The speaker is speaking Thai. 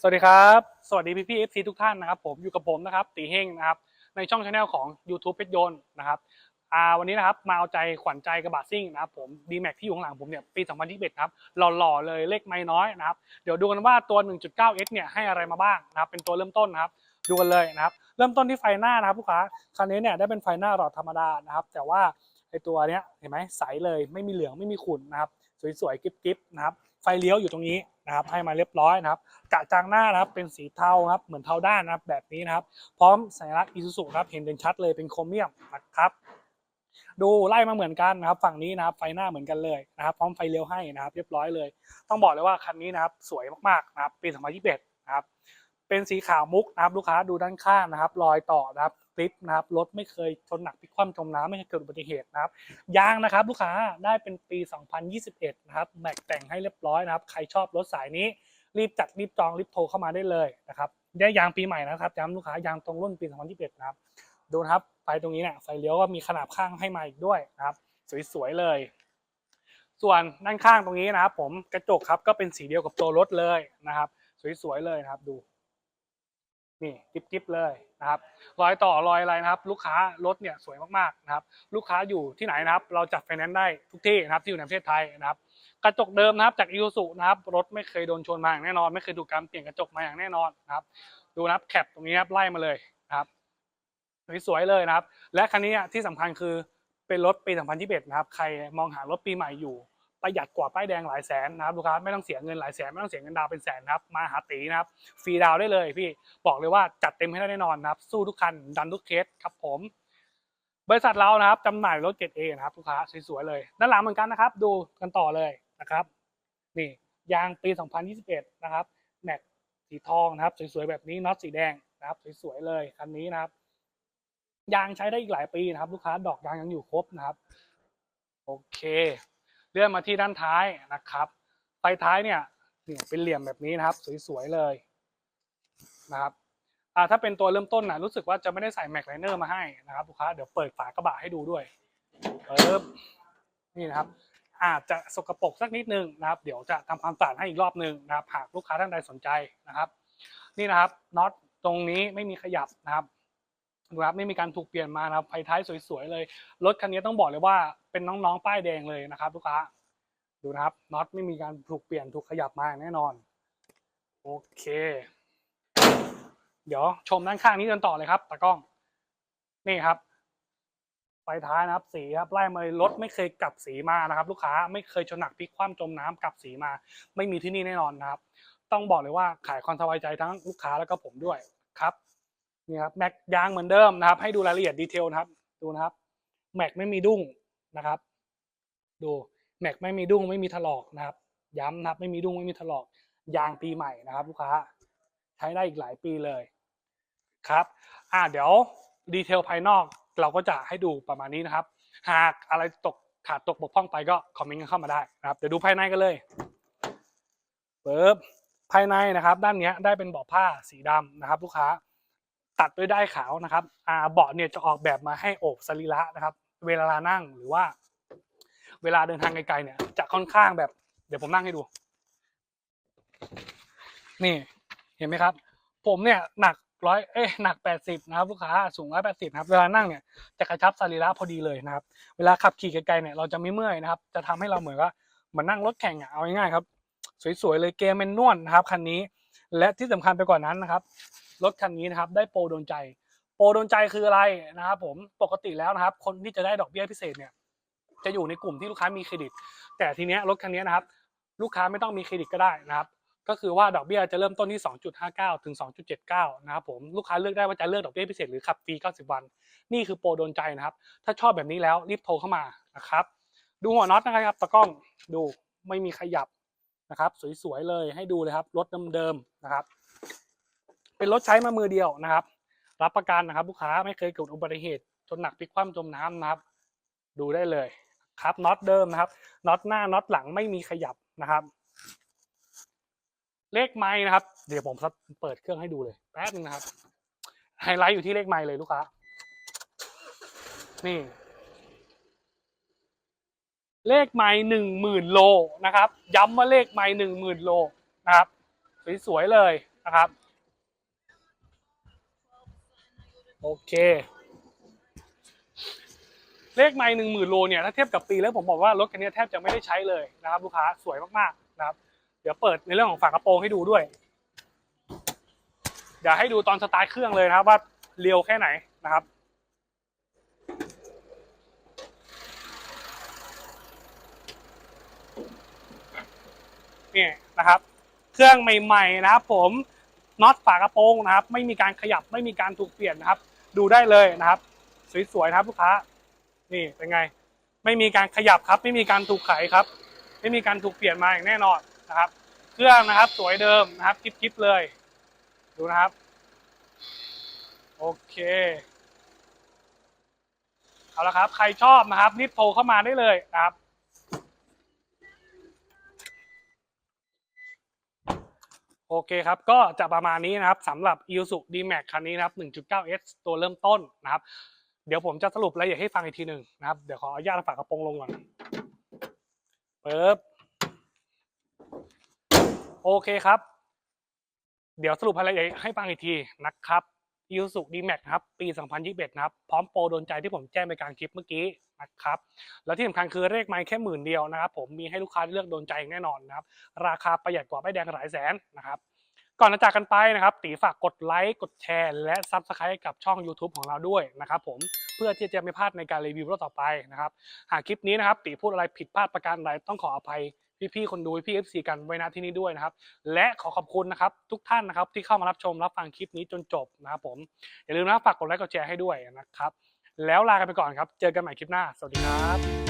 สวัสดีครับ สวัสดีพี่พี่เอฟซีทุกท่านนะครับ ผมอยู่กับผมนะครับ ตีเฮงนะครับ ในช่องชาแนลของ YouTube เพชรยนต์นะครับอ่าวันนี้นะครับมาเอาใจขวัญใจกระบะซิ่งนะครับผม d m a x ที่อยู่ข้างหลังผมเนี่ยปี 2021ครับหล่อๆเลยเลขไม่น้อยนะครับ เดี๋ยวดูกันว่าตัว 1.9S เนี่ยให้อะไรมาบ้างนะครับ เป็นตัวเริ่มต้นนะครับ ดูกันเลยนะครับ เริ่มต้นที่ไฟหน้านะครับลูกค้าคันนี้เนี่ยได้เป็นไฟหน้าหลอดธรรมดานะครับ แต่ว่าไอตัวเนี้ยเห็นไหมใสเลยไม่มีเหลืองไม่มีขุ่นนะครับ สวยๆกิ๊บๆนะครับไฟเลี้ยวอยู่ตรงนี้นะครับให้มาเรียบร้อยนะครับกระจังหน้านะครับเป็นสีเทาครับเหมือนเทาด้านนะครับแบบนี้นะครับ พร้อมสัญลักษณ์อิซูซุครับเห็นเด่นชัดเลยเป็นโครเมียมนะครับดูไล่มาเหมือนกันนะครับฝั่งนี้นะครับไฟหน้าเหมือนกันเลยนะครับพร้อมไฟเลี้ยวให้นะครับ เรียบร้อยเลย ต้องบอกเลยว่าคันนี้นะครับสวยมากๆนะครับปี2021นะครับเป็นสีขาวมุกนะครับลูกค้าดูด้านข้างนะครับ รอยต่อนะครับ ลิปนะครับรถไม่เคยชนหนักพลิกคว่ำจมน้ำไม่เคยเกิดอุบัติเหตุนะครับยางนะครับลูกค้าได้เป็นปี 2021 นะครับแม็กแต่งให้เรียบร้อยนะครับ ใครชอบรถสายนี้ รีบจัดรีบจองรีบโทรเข้ามาได้เลยนะครับได้ยางปีใหม่นะครับย้ำลูกค้ายางตรงรุ่นปี 2021 นะครับดูนะครับไฟตรงนี้เนี่ยไฟเลี้ยวก็มีขนาบข้างให้มาอีกด้วยนะครับ สวยๆเลย ส่วนด้านข้างตรงนี้นะครับ ผมกระจกครับก็เป็นสีเดียวกับตัวรถเลยนะครับ สวยๆเลยนะครับดู นี่กิ๊บๆเลยนะครับรอยต่อรอยอะไรนะครับ ลูกค้ารถเนี่ยสวยมากๆนะครับ ลูกค้าอยู่ที่ไหนนะครับ เราจัดไฟแนนซ์ได้ทุกที่นะครับที่อยู่ในประเทศไทยนะครับ กระจกเดิมนะครับจากอี u ซูนะครับรถไม่เคยโดนชนมาอย่างแน่นอน ไม่เคยถูกการเปลี่ยนกระจกมาอย่างแน่นอนนะครับ ดูนะครับแคปตรงนี้ครับไล่มาเลยนะครับสวยๆเลยนะครับ และคันนี้ที่สำคัญคือเป็นรถปี 2021 นะครับ ใครมองหารถปีใหม่อยู่ ประหยัดกว่าป้ายแดงหลายแสนนะครับลูกค้าไม่ต้องเสียเงินหลายแสนไม่ต้องเสียเงินดาวเป็นแสนนะครับมาหาตีนะครับฟรีดาวได้เลยพี่บอกเลยว่าจัดเต็มให้ได้แน่นอนนะครับสู้ทุกคันดันทุกเคสครับผม บริษัทเรานะครับจำหน่ายรถ 7A นะครับลูกค้าสวยๆเลยด้านหลังเหมือนกันนะครับ ดูกันต่อเลยนะครับนี่ยางปี 2021 นะครับแม็กสีทองนะครับสวยๆแบบนี้น็อตสีแดงนะครับสวยๆเลยคันนี้นะครับยางใช้ได้อีกหลายปีนะครับ ลูกค้าดอกยางยังอยู่ครบนะครับ โอเค เลื่อนมาที่ด้านท้ายนะครับไฟท้ายเนี่ยเนี่ยเป็นเหลี่ยมแบบนี้นะครับ สวยๆเลยนะครับอ่าถ้าเป็นตัวเริ่มต้นนะรู้สึกว่าจะไม่ได้ใส่แม็กไลเนอร์มาให้นะครับลูกค้าเดี๋ยวเปิดฝากระบะให้ดูด้วยเปิบนี่นะครับ อาจจะสกปรกสักนิดนึงนะครับ เดี๋ยวจะทำความสะอาดให้อีกรอบนึงนะครับหากลูกค้าท่านใดสนใจนะครับ นี่นะครับน็อตตรงนี้ไม่มีขยับนะครับ ดูครับไม่มีการถูกเปลี่ยนมานะครับไฟท้ายสวยๆเลยรถคันนี้ต้องบอกเลยว่าเป็นน้องๆป้ายแดงเลยนะครับลูกค้าดูนะครับน็อตไม่มีการถูกเปลี่ยนถูกขยับมาแน่นอนโอเค เดี๋ยวชมด้านข้างนี้กันต่อเลยครับตากล้องนี่ครับไฟท้ายนะครับสีครับไล่มาเลยรถไม่เคยกลับสีมานะครับ ลูกค้าไม่เคยชนหนักพลิกคว่ำจมน้ำกลับสีมา ไม่มีที่นี่แน่นอนนะครับ ต้องบอกเลยว่าขายความสบายใจทั้งลูกค้าแล้วก็ผมด้วยครับ นี่ครับแม็กยางเหมือนเดิมนะครับ ให้ดูรายละเอียดดีเทลนะครับ ดูนะครับแม็กไม่มีดุ้งนะครับ ดูแม็กไม่มีดุ้งไม่มีถลอกนะครับ ย้ำนะครับไม่มีดุ้งไม่มีถลอก ยางปีใหม่นะครับ ลูกค้า ใช้ได้อีกหลายปีเลยครับ อ่าเดี๋ยวดีเทลภายนอกเราก็จะให้ดูประมาณนี้นะครับ หากอะไรตกขาดตกบกพร่องไปก็คอมเมนต์กันเข้ามาได้นะครับเดี๋ยวดูภายในกันเลยเปึ๊บภายในนะครับ ด้านนี้ได้เป็นเบาะผ้าสีดำนะครับ ลูกค้า ตัดด้วยได้ายขาวนะครับอ่าเบาะเนี่ยจะออกแบบมาให้โอบสรีระนะครับ เวลานั่งหรือว่า เวลาเดินทางไกลๆเนี่ยจะค่อนข้างแบบ เดี๋ยวผมนั่งให้ดู นี่เห็นไหมครับ ผมเนี่ยหนักร้อยเอ้ยหนักแปดสิบนะครับ ลูกค้าสูงร้อยแปดสิบครับเวลานั่งเนี่ยจะกระชับสรีระพอดีเลยนะครับ เวลาขับขี่ไกลๆเนี่ยเราจะไม่เมื่อยนะครับ จะทำให้เราเหมือนว่าเหมือนนั่งรถแข่งอะเอาง่ายๆครับ สวยๆเลยเกมเป็นนวลนะครับคันนี้ และที่สำคัญไปกว่านั้นนะครับ รถคันนี้นะครับได้โปรโดนใจ โปรโดนใจคืออะไรนะครับผมปกติแล้วนะครับ คนที่จะได้ดอกเบี้ยพิเศษเนี่ยจะอยู่ในกลุ่มที่ลูกค้ามีเครดิต แต่ทีเนี้ยรถคันนี้นะครับ ลูกค้าไม่ต้องมีเครดิตก็ได้นะครับก็คือว่าดอกเบี้ยจะเริ่มต้นที่ 2.59 ถึง 2.79 นะครับผมลูกค้าเลือกได้ว่าจะเลือกดอกเบี้ยพิเศษหรือขับฟรี 90 วัน นี่คือโปรโดนใจนะครับ ถ้าชอบแบบนี้แล้วรีบโทรเข้ามานะครับ ดูหัวน็อตนะครับตะกล้องดูไม่มีขยับนะครับ สวยๆเลยให้ดูเลยครับรถเดิมๆนะครับ เป็นรถใช้มามือเดียวนะครับ รับประกันนะครับ ลูกค้าไม่เคยเกิดอุบัติเหตุจนหนักพลิกคว่ำจมน้ำนะครับ ดูได้เลยครับน็อตเดิมนะครับน็อตหน้าน็อตหลังไม่มีขยับนะครับ เลขไม้นะครับ เดี๋ยวผมเปิดเครื่องให้ดูเลยแป๊บนึงนะครับไฮไลท์อยู่ที่เลขไม้เลยลูกค้า นี่ เลขไม้หนึ่งหมื่นโลนะครับ ย้ำว่าเลขไม้หนึ่งหมื่นโลนะครับ สวยๆเลยนะครับ โอเค เลขไม่หนึ่งหมื่นโลเนี่ยถ้าเทียบกับปีแล้วผมบอกว่ารถคันนี้แทบจะไม่ได้ใช้เลยนะครับ ลูกค้าสวยมากๆนะครับ เดี๋ยวเปิดในเรื่องของฝากระโปรงให้ดูด้วยเดี๋ยวให้ดูตอนสตาร์ทเครื่องเลยนะครับว่าเร็วแค่ไหนนะครับนี่นะครับ เครื่องใหม่ ๆ นะครับผม น็อตฝากระโปรงนะครับ ไม่มีการขยับไม่มีการถูกเปลี่ยนนะครับ ดูได้เลยนะครับ สวยๆนะครับลูกค้า นี่เป็นไง ไม่มีการขยับครับ ไม่มีการถูกไขครับ ไม่มีการถูกเปลี่ยนมาอย่างแน่นอนนะครับ เครื่องนะครับ สวยเดิมนะครับกิ๊บๆเลย ดูนะครับ โอเคเอาละครับ ใครชอบนะครับรีบโทรเข้ามาได้เลยนะครับ อเคครับ ก็จะประมาณนี้นะครับสำหรับ i s u D-Max คันนี้นะครับ 1.9S ตัวเริ่มต้นนะครับ เดี๋ยวผมจะสรุปรายละเอียดให้ฟังอีกทีหนึ่งนะครับ เดี๋ยวขออนุญาตฝากกระโปรงลงก่อนปึ๊บโอเคครับ เดี๋ยวสรุปรายละเอียดให้ฟังอีกทีนะครับ i s u D-Max นะครับปี 2021นะครับพร้อมโปรโดนใจที่ผมแจ้งไปกลางคลิปเมื่อกี้นะครับแล้วที่สำคัญคือเลขไม้แค่หมื่นเดียวนะครับ ผมมีให้ลูกค้าเลือกโดนใจแน่นอนนะครับ ราคาประหยัดกว่าไม่แดงหลายแสนนะครับก่อนจะจากกันไปนะครับตีฝากกดไลค์กดแชร์และซับสไครต์กับช่อง YouTube ของเราด้วยนะครับผมเพื่อที่จะไม่พลาดในการรีวิวรถต่อไปนะครับหากคลิปนี้นะครับตีพูดอะไรผิดพลาดประการใดต้องขออภัย พี่ๆคนดูพี่เอฟซีกันไว้นะที่นี้ด้วยนะครับ และขอขอบคุณนะครับทุกท่านนะครับที่เข้ามารับชมรับฟังคลิปนี้จนจบนะครับผมอย่าลืมนะฝากกดไลค์กดแชร์ให้ด้วยนะครับ แล้วลากันไปก่อนครับ เจอกันใหม่คลิปหน้า สวัสดีครับ